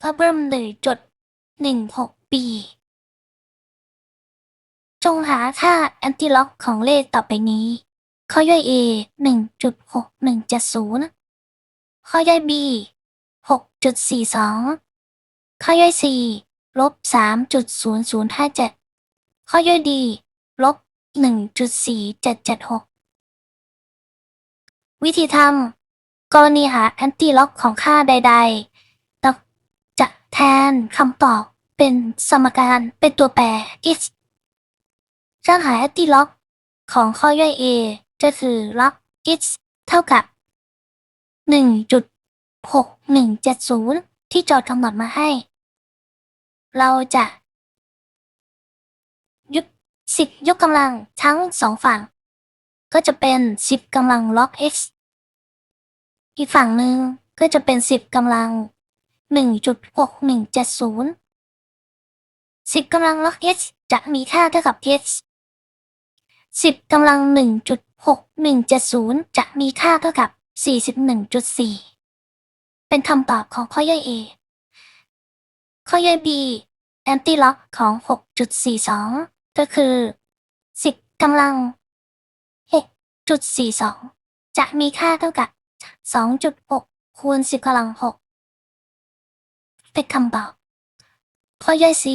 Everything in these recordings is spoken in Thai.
ก็เริ่มเลยจดหนึ่งหกปี จงหาค่าแอนติล็อกของเลขต่อไปนี้ ข้อย่อย A หนึ่งจุดหกหนึ่งเจ็ดศูนย์ข้อย่อย B หกจุดสี่สองข้อย่อย C ลบสามจุดศูนย์ศูนย์ห้าเจ็ดข้อย่อย D ลบหนึ่งจุดสี่เจ็ดเจ็ดหกวิธีทำกรณีหาแอนติล็อกของค่าใด ๆ แทนคำตอบเป็นสมการเป็นตัวแปร x จะหาแอนติล็อกของข้อย่อย A จะคือล็อก x เท่ากับ 1.6170 ที่จทย์กำหนดมาให้ เราจะยุด10ยกกำลังทั้งสองฝั่ง ก็จะเป็น10กำลังล็อก x อีกฝั่งหนึ่งก็จะเป็น10กำลัง 1.6170 10กำลังล็อก x จะมีค่าเท่ากับ x 10กำลัง 1.6170 จะมีค่าเท่ากับ 41.4 เป็นคำตอบของข้อย่อย A ข้อย่อย B แอนตี้ล็อกของ 6.42 ก็คือ 10กำลัง 6.42 จะมีค่าเท่ากับ 2.6 คูณ 10กำลัง 6 เป็นคำตอบข้อย่อย C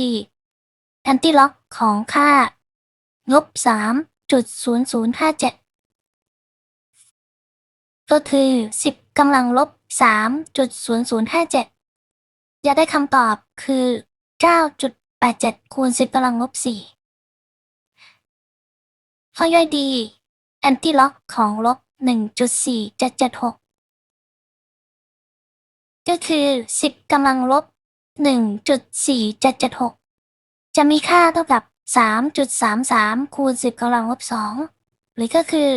แอนตี้ล็อกของค่า งบ3.0057ก็คือ10กำลังลบ3.0057จะได้คำตอบคือ9.87คูณ10กำลังลบ4ข้อย่อยดีแอนตี้ล็อกของลบ1.4776 ก็คือ 10กำลังลบ 1.4776 จะมีค่าเท่ากับ 3.33 คูณ 10กำลังลบ 2 หรือก็คือ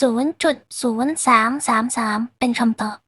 0.0333 เป็นคำตอบ